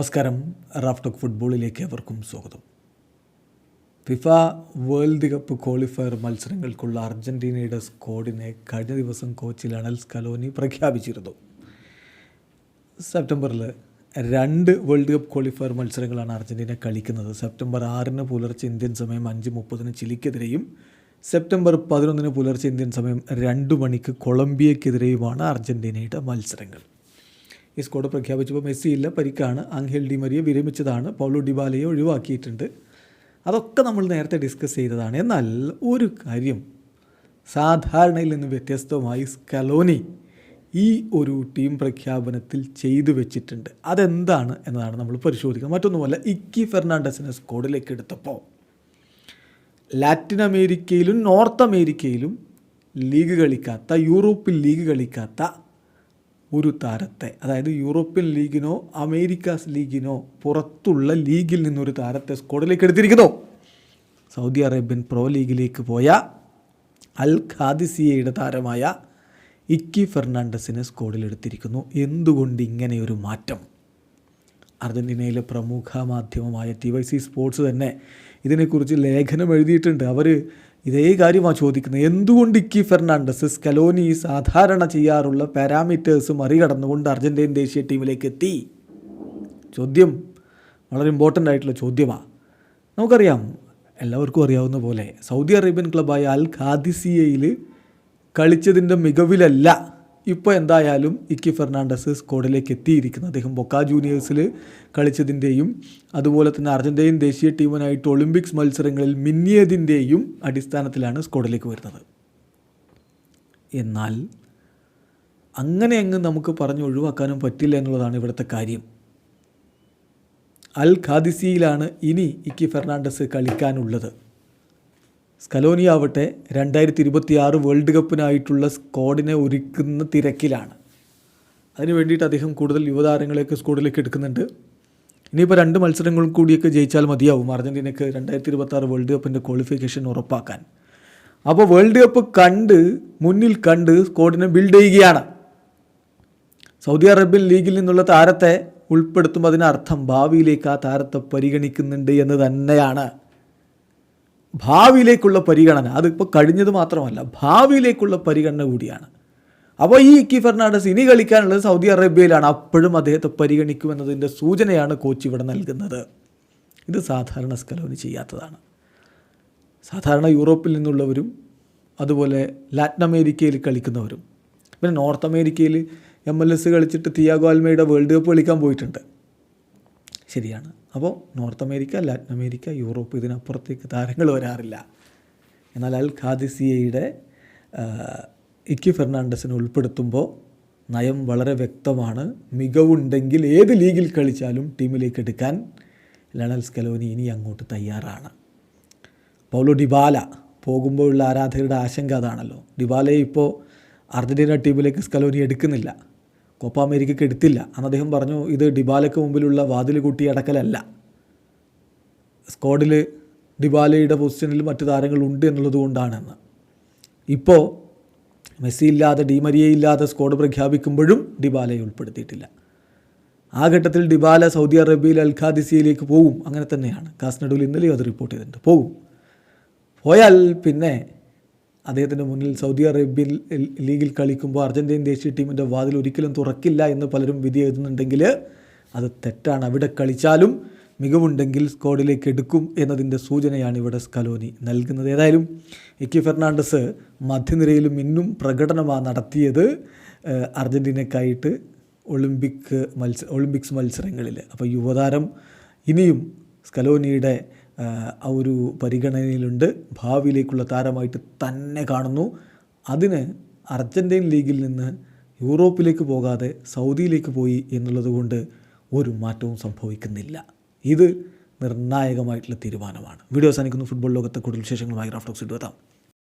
നമസ്കാരം. റാഫ്ടോക്ക് ഫുട്ബോളിലേക്ക് അവർക്കും സ്വാഗതം. ഫിഫ വേൾഡ് കപ്പ് ക്വാളിഫയർ മത്സരങ്ങൾക്കുള്ള അർജന്റീനയുടെ സ്ക്വാഡിനെ കഴിഞ്ഞ ദിവസം കോച്ച് ലണൽ സ്കലോനി പ്രഖ്യാപിച്ചിരുന്നു സെപ്റ്റംബറിൽ രണ്ട് വേൾഡ് കപ്പ് ക്വാളിഫയർ മത്സരങ്ങളാണ് അർജന്റീന കളിക്കുന്നത്. സെപ്റ്റംബർ ആറിന് പുലർച്ചെ ഇന്ത്യൻ സമയം അഞ്ച് മുപ്പതിന് ചിലിക്കെതിരെയും സെപ്റ്റംബർ പതിനൊന്നിന് പുലർച്ചെ ഇന്ത്യൻ സമയം രണ്ട് മണിക്ക് കൊളംബിയക്കെതിരെയുമാണ് അർജന്റീനയുടെ മത്സരങ്ങൾ. ഈ സ്ക്വാഡ് പ്രഖ്യാപിച്ചപ്പോൾ മെസ്സി ഇല്ല പരിക്കാണ്. ആംഗേൽ ഡിമരിയെ വിരമിച്ചതാണ്. പൗലോ ഡിബാലയെ ഒഴിവാക്കിയിട്ടുണ്ട്. അതൊക്കെ നമ്മൾ നേരത്തെ ഡിസ്കസ് ചെയ്തതാണ്. എന്നാൽ ഒരു കാര്യം സാധാരണയിൽ നിന്ന് വ്യത്യസ്തമായി സ്കലോനി ഈ ഒരു ടീം പ്രഖ്യാപനത്തിൽ ചെയ്തു വെച്ചിട്ടുണ്ട്. അതെന്താണ് എന്നതാണ് നമ്മൾ പരിശോധിക്കുന്നത് മറ്റൊന്നുമല്ല ഇക്കി ഫെർണാണ്ടസിനെ സ്കോഡിലേക്ക് എടുത്തപ്പോൾ ലാറ്റിൻ അമേരിക്കയിലും നോർത്ത് അമേരിക്കയിലും ലീഗ് കളിക്കാത്ത യൂറോപ്പിൽ ലീഗ് കളിക്കാത്ത ഒരു താരത്തെ അതായത് യൂറോപ്യൻ ലീഗിനോ അമേരിക്കാസ് ലീഗിനോ പുറത്തുള്ള ലീഗിൽ നിന്നൊരു താരത്തെ സ്ക്വാഡിലേക്ക് എടുത്തിരിക്കുന്നു. സൗദി അറേബ്യൻ പ്രോ ലീഗിലേക്ക് പോയ അൽ ഖാദിസിയയുടെ താരമായ ഇക്കി ഫെർണാണ്ടസിനെ സ്കോഡിലെടുത്തിരിക്കുന്നു എന്തുകൊണ്ട് ഇങ്ങനെയൊരു മാറ്റം? അർജന്റീനയിലെ പ്രമുഖ മാധ്യമമായ ടി വൈ സി സ്പോർട്സ് തന്നെ ഇതിനെക്കുറിച്ച് ലേഖനം എഴുതിയിട്ടുണ്ട്. അവർ ഇതേ കാര്യമാണ് ചോദിക്കുന്നത്. എന്തുകൊണ്ട് ഇക്കി ഫെർണാണ്ടസ് സ്കലോനി സാധാരണ ചെയ്യാറുള്ള പാരാമീറ്റേഴ്സ് മറികടന്നുകൊണ്ട് അർജന്റീൻ ദേശീയ ടീമിലേക്ക് എത്തി? ചോദ്യം വളരെ ഇമ്പോർട്ടന്റ് ആയിട്ടുള്ള ചോദ്യമാണ് നമുക്കറിയാം എല്ലാവർക്കും അറിയാവുന്ന പോലെ സൗദി അറേബ്യൻ ക്ലബായ അൽ ഖാദിസിയയിൽ കളിച്ചതിന്റെ മികവിലല്ല ഇപ്പോൾ എന്തായാലും ഇക്കി ഫെർണാണ്ടസ് സ്കോഡിലേക്ക് എത്തിയിരിക്കുന്നു. അദ്ദേഹം ബൊക്ക ജൂനിയേഴ്സിൽ കളിച്ചതിന്റെയും അതുപോലെ തന്നെ അർജന്റീൻ ദേശീയ ടീമിനായിട്ട് ഒളിമ്പിക്സ് മത്സരങ്ങളിൽ മിന്നിയതിന്റെയും അടിസ്ഥാനത്തിലാണ് സ്കോഡിലേക്ക് വരുന്നത്. എന്നാൽ അങ്ങനെ അങ്ങ് നമുക്ക് പറഞ്ഞ് ഒഴിവാക്കാനും പറ്റില്ല എന്നുള്ളതാണ് ഇവിടുത്തെ കാര്യം. അൽ ഖാദിസിയിലാണ് ഇനി ഇക്കി ഫെർണാണ്ടസ് കളിക്കാനുള്ളത്. സ്കലോനി ആവട്ടെ രണ്ടായിരത്തി ഇരുപത്തി ആറ് വേൾഡ് കപ്പിനായിട്ടുള്ള സ്ക്വാഡിനെ ഒരുക്കുന്ന തിരക്കിലാണ്. അതിന് വേണ്ടിയിട്ട് അദ്ദേഹം കൂടുതൽ യുവതാരങ്ങളെയൊക്കെ സ്ക്വാഡിലേക്ക് എടുക്കുന്നുണ്ട്. ഇനിയിപ്പോൾ രണ്ട് മത്സരങ്ങളും കൂടിയൊക്കെ ജയിച്ചാൽ മതിയാവും അർജന്റീനയ്ക്ക് രണ്ടായിരത്തി ഇരുപത്തി ആറ് വേൾഡ് കപ്പിന്റെ ക്വാളിഫിക്കേഷൻ ഉറപ്പാക്കാൻ. അപ്പോൾ വേൾഡ് കപ്പ് കണ്ട് മുന്നിൽ കണ്ട് സ്ക്വാഡിനെ ബിൽഡ് ചെയ്യുകയാണ്. സൗദി അറേബ്യൻ ലീഗിൽ നിന്നുള്ള താരത്തെ ഉൾപ്പെടുത്തുമ്പോൾ അതിനർത്ഥം ഭാവിയിലേക്ക് ആ താരത്തെ പരിഗണിക്കുന്നുണ്ട് എന്ന് തന്നെയാണ്. ഭാവിയിലേക്കുള്ള പരിഗണന അതിപ്പോൾ കഴിഞ്ഞത് മാത്രമല്ല ഭാവിയിലേക്കുള്ള പരിഗണന കൂടിയാണ്. അപ്പോൾ ഈ ഇക്കി ഫെർണാണ്ടസ് ഇനി കളിക്കാനുള്ളത് സൗദി അറേബ്യയിലാണ്. അപ്പോഴും അദ്ദേഹത്തെ പരിഗണിക്കുമെന്നതിന്റെ സൂചനയാണ് കോച്ച് ഇവിടെ നൽകുന്നത്. ഇത് സാധാരണ സ്കലോന് ചെയ്യാത്തതാണ്. സാധാരണ യൂറോപ്പിൽ നിന്നുള്ളവരും അതുപോലെ ലാറ്റിൻ അമേരിക്കയിൽ കളിക്കുന്നവരും പിന്നെ നോർത്ത് അമേരിക്കയിൽ എം എൽ എസ് കളിച്ചിട്ട് തിയാഗോ അൽമയുടെ വേൾഡ് കപ്പ് കളിക്കാൻ പോയിട്ടുണ്ട്. ശരിയാണ്. അപ്പോൾ north America Latin America Europe ഇതിനപ്പുറത്തേക്ക് താരങ്ങൾ വരാറില്ല. എന്നാൽ അൽ ഖാദിസിയയുടെ ഇക്കി ഫെർണാണ്ടസിനെ ഉൾപ്പെടുത്തുമ്പോൾ നയം വളരെ വ്യക്തമാണ്. മികവുണ്ടെങ്കിൽ ഏത് ലീഗിൽ കളിച്ചാലും ടീമിലേക്ക് എടുക്കാൻ ലണൽ സ്കലോനി ഇനി അങ്ങോട്ട് തയ്യാറാണ്. പൗലോ ഡിബാല പോകുമ്പോഴുള്ള ആരാധകരുടെ ആശങ്ക അതാണല്ലോ. ഡിബാലയെ ഇപ്പോൾ അർജന്റീന ടീമിലേക്ക് സ്കലോനി എടുക്കുന്നില്ല. കോപ്പ അമേരിക്കയ്ക്ക് എടുത്തില്ല. അന്ന് അദ്ദേഹം പറഞ്ഞു ഇത് ഡിബാലയ്ക്ക് മുമ്പിലുള്ള വാതിൽ കൂട്ടി അടക്കലല്ല. സ്ക്വാഡിൽ ഡിബാലയുടെ പൊസിഷനിൽ മറ്റു താരങ്ങളുണ്ട് എന്നുള്ളത് കൊണ്ടാണെന്ന് ഇപ്പോൾ മെസ്സി ഇല്ലാതെ ഡിമരിയെ ഇല്ലാതെ സ്ക്വാഡ് പ്രഖ്യാപിക്കുമ്പോഴും ഡിബാലയെ ഉൾപ്പെടുത്തിയിട്ടില്ല. ആ ഘട്ടത്തിൽ ഡിബാല സൗദി അറേബ്യയിൽ അൽഖാദിസിയയിലേക്ക് പോകും അങ്ങനെ തന്നെയാണ്. കാസ്നഡുവിൽ ഇന്നലെയും അത് റിപ്പോർട്ട് ചെയ്തിട്ടുണ്ട്. പോകും പോയാൽ പിന്നെ അദ്ദേഹത്തിന്റെ മുന്നിൽ സൗദി അറേബ്യൻ ലീഗിൽ കളിക്കുമ്പോൾ അർജന്റീൻ ദേശീയ ടീമിന്റെ വാതിൽ ഒരിക്കലും തുറക്കില്ല എന്ന് പലരും വിധി എഴുതുന്നുണ്ടെങ്കിൽ അത് തെറ്റാണ്. അവിടെ കളിച്ചാലും മികവുണ്ടെങ്കിൽ സ്ക്വാഡിലേക്ക് എടുക്കും എന്നതിന്റെ സൂചനയാണ് ഇവിടെ സ്കലോനി നൽകുന്നത്. ഏതായാലും ഇക്കി ഫെർണാണ്ടസ് മധ്യനിരയിലും ഇന്നും പ്രകടനമാണ് നടത്തിയത് അർജന്റീനക്കായിട്ട് ഒളിമ്പിക് മത്സ ഒളിമ്പിക്സ് മത്സരങ്ങളിൽ. അപ്പോൾ യുവതാരം ഇനിയും സ്കലോനിയുടെ ആ ഒരു പരിഗണനയിലുണ്ട്. ഭാവിയിലേക്കുള്ള താരമായിട്ട് തന്നെ കാണുന്നു. അതിന് അർജന്റീൻ ലീഗിൽ നിന്ന് യൂറോപ്പിലേക്ക് പോകാതെ സൗദിയിലേക്ക് പോയി എന്നുള്ളത് കൊണ്ട് ഒരു മാറ്റവും സംഭവിക്കുന്നില്ല. ഇത് നിർണായകമായിട്ടുള്ള തീരുമാനമാണ്. വീഡിയോ അവസാനിക്കുന്നു. ഫുട്ബോൾ ലോകത്തെ കൂടുതൽ വിശേഷങ്ങളുമായി റാഫ്റ്റോക്സ് ഇട്ട് എത്താം